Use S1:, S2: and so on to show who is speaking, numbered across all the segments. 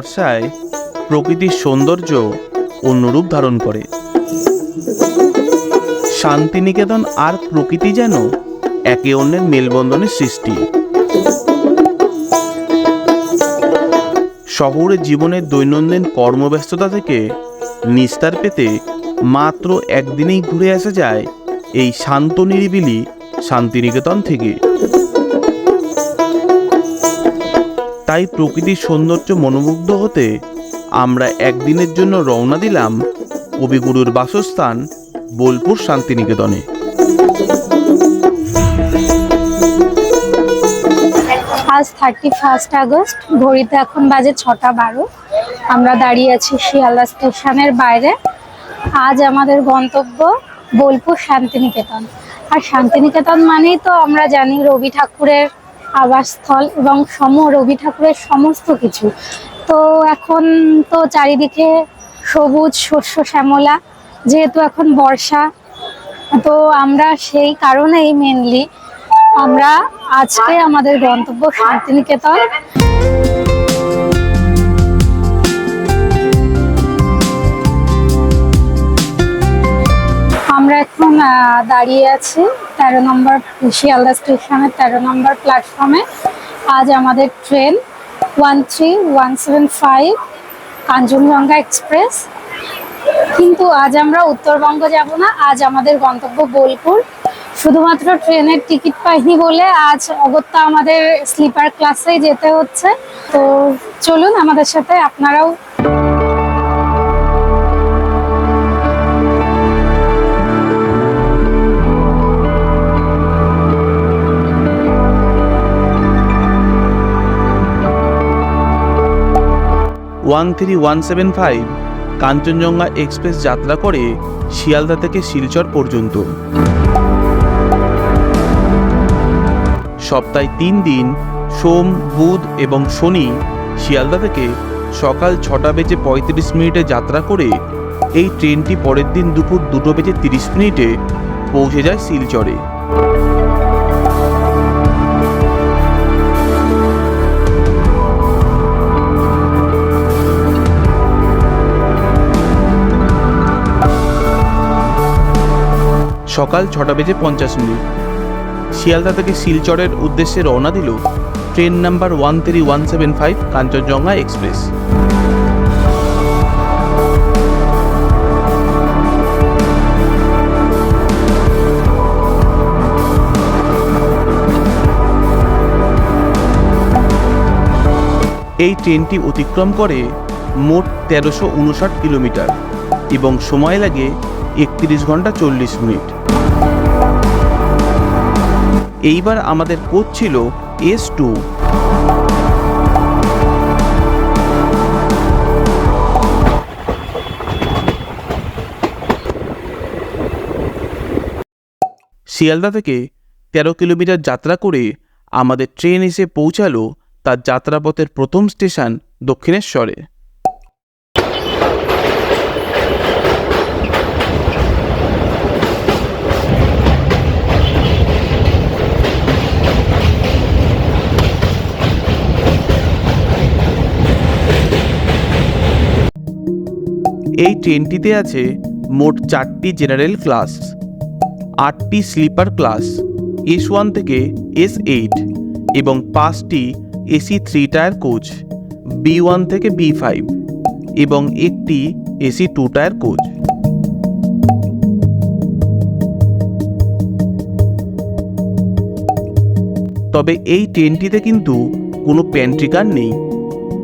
S1: বর্ষায় প্রকৃতির সৌন্দর্য অন্যরূপ ধারণ করে। শান্তিনিকেতন আর প্রকৃতি যেন একে অন্যের মেলবন্ধনের সৃষ্টি। শহরে জীবনের দৈনন্দিন কর্মব্যস্ততা থেকে নিস্তার পেতে মাত্র একদিনেই ঘুরে আসা যায় এই শান্ত নিরিবিলি শান্তিনিকেতন থেকে। তাই প্রকৃতির সৌন্দর্য মনোমুগ্ধ হতে আমরা একদিনের জন্য রওনা দিলাম কবিগুরুর বাসস্থান বোলপুর শান্তিনিকেতনে।
S2: আজ থার্টি ফার্স্ট আগস্ট, ঘড়িতে এখন বাজে ছটা বারো। আমরা দাঁড়িয়ে আছি শিয়ালদা স্টেশনের বাইরে। আজ আমাদের গন্তব্য বোলপুর শান্তিনিকেতন। আর শান্তিনিকেতন মানেই তো আমরা জানি রবি ঠাকুরের আবাসস্থল এবং সম রবি ঠাকুরের সমস্ত কিছু। তো এখন তো চারিদিকে সবুজ, শস্য, শ্যামলা, যেহেতু এখন বর্ষা, তো আমরা সেই কারণেই মেনলি আমরা আজকে আমাদের গন্তব্য শান্তিনিকেতন। এখন দাঁড়িয়ে আছি তেরো নম্বর শিয়ালদা স্টেশনের তেরো নম্বর প্ল্যাটফর্মে আজ আমাদের train one three one seven five Kanchenjunga express কিন্তু আজ আমরা উত্তরবঙ্গ যাব না, আজ আমাদের গন্তব্য বোলপুর। শুধুমাত্র ট্রেনের টিকিট পাইনি বলে আজ অগত্যা আমাদের স্লিপার ক্লাসেই যেতে হচ্ছে। তো চলুন আমাদের সাথে, আপনারাও
S1: one three one seven five Kanchenjunga express যাত্রা করে শিয়ালদা থেকে শিলচর পর্যন্ত। সপ্তাহে তিন দিন, সোম, বুধ এবং শনি শিয়ালদা থেকে সকাল ছটা বেজে পঁয়ত্রিশ মিনিটে যাত্রা করে এই ট্রেনটি পরের দিন দুপুর দুটো বেজে তিরিশ মিনিটে পৌঁছে যায় শিলচরে। সকাল ছটা বেজে পঞ্চাশ মিনিট। শিয়ালদা থেকে শিলচরের উদ্দেশ্যে রওনা দিল train number one three one seven five Kanchenjunga express. এই ট্রেনটি অতিক্রম করে মোট তেরোশো উনষাট কিলোমিটার এবং সময় লাগে একত্রিশ ঘণ্টা চল্লিশ মিনিট। এইবার আমাদের কোচ ছিল এস টু। শিয়ালদা থেকে তেরো কিলোমিটার যাত্রা করে আমাদের ট্রেন এসে পৌঁছালো তার যাত্রাপথের প্রথম স্টেশন দক্ষিণেশ্বরে। এই ট্রেনটিতে আছে মোট চারটি জেনারেল ক্লাস আটটি স্লিপার ক্লাস এস ওয়ান থেকে এস এইট এবং পাঁচটি AC three tier coach B one থেকে বি ফাইভ এবং একটি এসি টু টায়ার কোচ তবে এই ট্রেনটিতে কিন্তু কোনো প্যান্ট্রিকার নেই।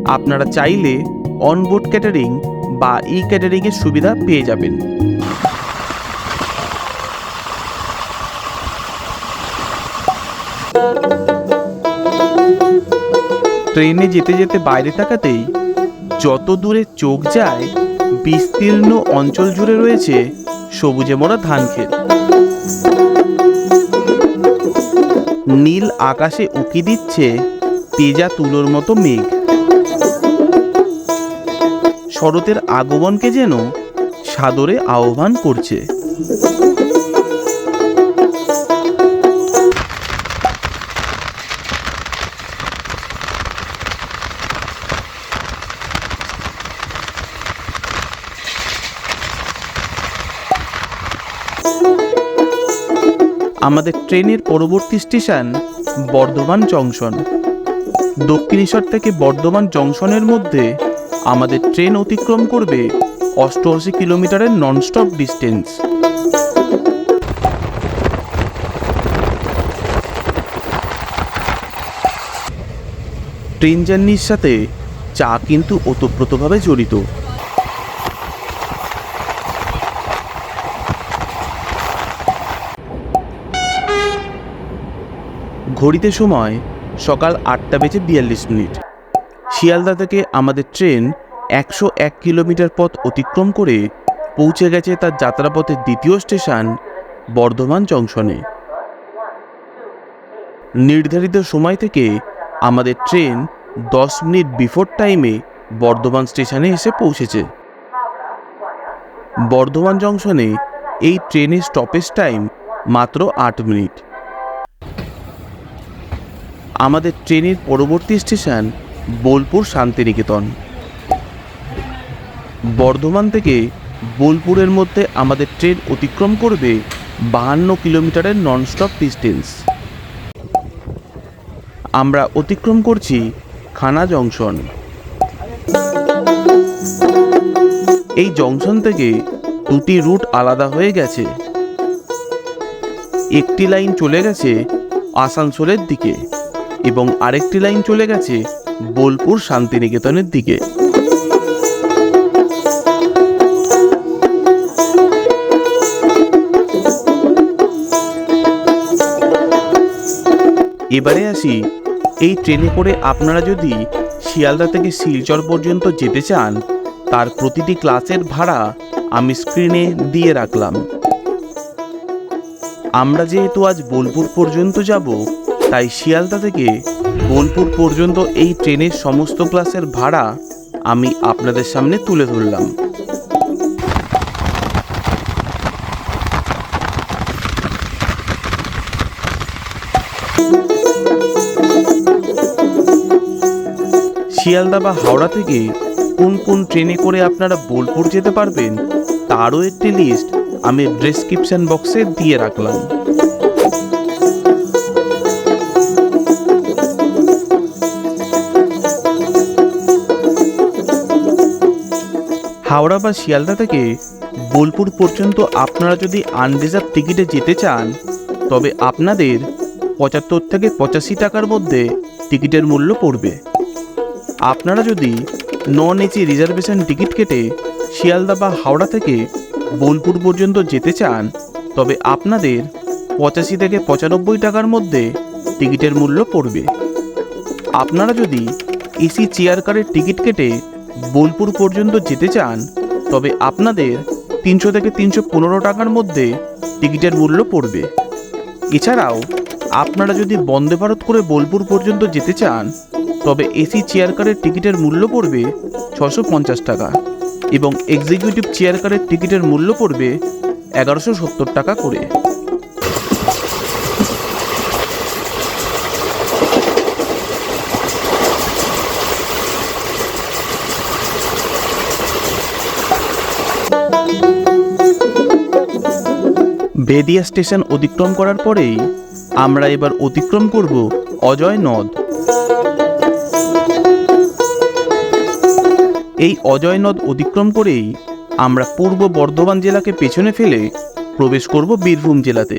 S1: আপনারা চাইলে অনবোর্ড ক্যাটারিং বা ই ক্যাটারিংয়ের সুবিধা পেয়ে যাবেন। ট্রেনে যেতে যেতে বাইরে তাকাতেই যত দূরে চোখ যায়, বিস্তীর্ণ অঞ্চল জুড়ে রয়েছে সবুজে মোড়া ধান ক্ষেত। নীল আকাশে উকি দিচ্ছে তেজা তুলোর মতো মেঘ। শরতের আগমনকে যেন সাদরে আহ্বান করছে। আমাদের ট্রেনের পরবর্তী স্টেশন বর্ধমান জংশন। দক্ষিণেশ্বর থেকে বর্ধমান জংশনের মধ্যে আমাদের ট্রেন অতিক্রম করবে অষ্টআশি কিলোমিটারের ননস্টপ ডিস্টেন্স ট্রেন জার্নির সাথে চা কিন্তু ওতপ্রোতভাবে জড়িত। ঘড়িতে সময় সকাল আটটা বেজে বিয়াল্লিশ মিনিট। শিয়ালদা থেকে আমাদের ট্রেন একশো এক কিলোমিটার পথ অতিক্রম করে পৌঁছে গেছে তার যাত্রাপথের দ্বিতীয় স্টেশন, বর্ধমান জংশনে। নির্ধারিত সময় থেকে আমাদের ট্রেন দশ মিনিট বিফোর টাইমে বর্ধমান স্টেশনে এসে পৌঁছেছে। বর্ধমান জংশনে এই ট্রেনের স্টপেজ টাইম মাত্র আট মিনিট। আমাদের ট্রেনের পরবর্তী স্টেশন বোলপুর শান্তিনিকেতন। বর্ধমান থেকে বোলপুরের মধ্যে আমাদের ট্রেন অতিক্রম করবে বাহান্ন কিলোমিটারের ননস্টপ ডিস্টেন্স। আমরা অতিক্রম করছি খানা জংশন। এই জংশন থেকে দুটি রুট আলাদা হয়ে গেছে। একটি লাইন চলে গেছে আসানসোলের দিকে এবং আরেকটি লাইন চলে গেছে বোলপুর শান্তিনিকেতনের দিকে। এবারে আসি, এই ট্রেনে করে আপনারা যদি শিয়ালদা থেকে শিলচর পর্যন্ত যেতে চান, তার প্রতিটি ক্লাসের ভাড়া আমি স্ক্রিনে দিয়ে রাখলাম। আমরা যেহেতু আজ বোলপুর পর্যন্ত যাব তাই শিয়ালদা থেকে বোলপুর পর্যন্ত এই ট্রেনের সমস্ত ক্লাসের ভাড়া আমি আপনাদের সামনে তুলে ধরলাম। শিয়ালদা বা হাওড়া থেকে কোন কোন ট্রেনে করে আপনারা বোলপুর যেতে পারবেন, তারও একটি লিস্ট আমি ডেসক্রিপশন বক্সে দিয়ে রাখলাম। হাওড়া বা শিয়ালদা থেকে বোলপুর পর্যন্ত আপনারা যদি আনরিজার্ভ টিকিটে যেতে চান, তবে আপনাদের পঁচাত্তর থেকে পঁচাশি টাকার মধ্যে টিকিটের মূল্য পড়বে। আপনারা যদি নন এসি রিজার্ভেশন টিকিট কেটে শিয়ালদা বা হাওড়া থেকে বোলপুর পর্যন্ত যেতে চান, তবে আপনাদের পঁচাশি থেকে পঁচানব্বই টাকার মধ্যে টিকিটের মূল্য পড়বে। আপনারা যদি এসি চেয়ার কারের টিকিট কেটে বোলপুর পর্যন্ত যেতে চান, তবে আপনাদের তিনশো থেকে তিনশো পনেরো টাকার মধ্যে টিকিটের মূল্য পড়বে। এছাড়াও, আপনারা যদি বন্দে ভারত করে বোলপুর পর্যন্ত যেতে চান, তবে এসি চেয়ার কারের টিকিটের মূল্য পড়বে ছশো পঞ্চাশ টাকা এবং এক্সিকিউটিভ চেয়ার কারের টিকিটের মূল্য পড়বে এগারোশো সত্তর টাকা করে। বেদিয়া স্টেশন অতিক্রম করার পরেই আমরা এবার অতিক্রম করব অজয় নদ। এই অজয় নদ অতিক্রম করেই আমরা পূর্ব বর্ধমান জেলাকে পেছনে ফেলে প্রবেশ করব বীরভূম জেলাতে।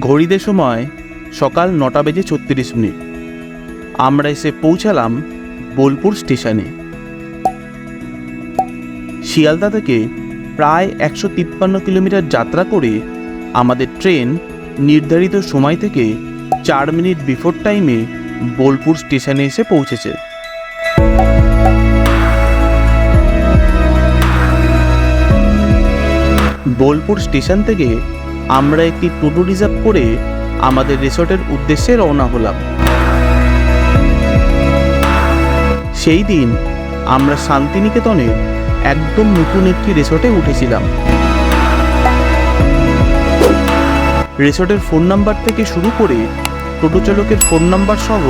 S1: ঘড়িতে সময় সকাল নটা বেজে ছত্রিশ মিনিট। আমরা এসে পৌঁছালাম বোলপুর স্টেশনে। শিয়ালদা থেকে প্রায় একশো তিপ্পান্ন কিলোমিটার যাত্রা করে আমাদের ট্রেন নির্ধারিত সময় থেকে চার মিনিট বিফোর টাইমে বোলপুর স্টেশনে এসে পৌঁছেছে। বোলপুর স্টেশন থেকে আমরা একটি টোটো রিজার্ভ করে আমাদের রিসর্টের উদ্দেশ্যে রওনা হলাম। সেই দিন আমরা শান্তিনিকেতনের একদম নতুন একটি রিসর্টে উঠেছিলাম। রিসর্টের ফোন নাম্বার থেকে শুরু করে টোটো চালকের ফোন নাম্বার সহ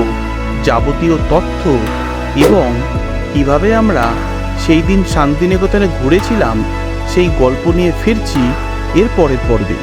S1: যাবতীয় তথ্য এবং কীভাবে আমরা সেই দিন শান্তিনিকেতনে ঘুরেছিলাম, সেই গল্প নিয়ে ফিরছি এর পরের পর্বে।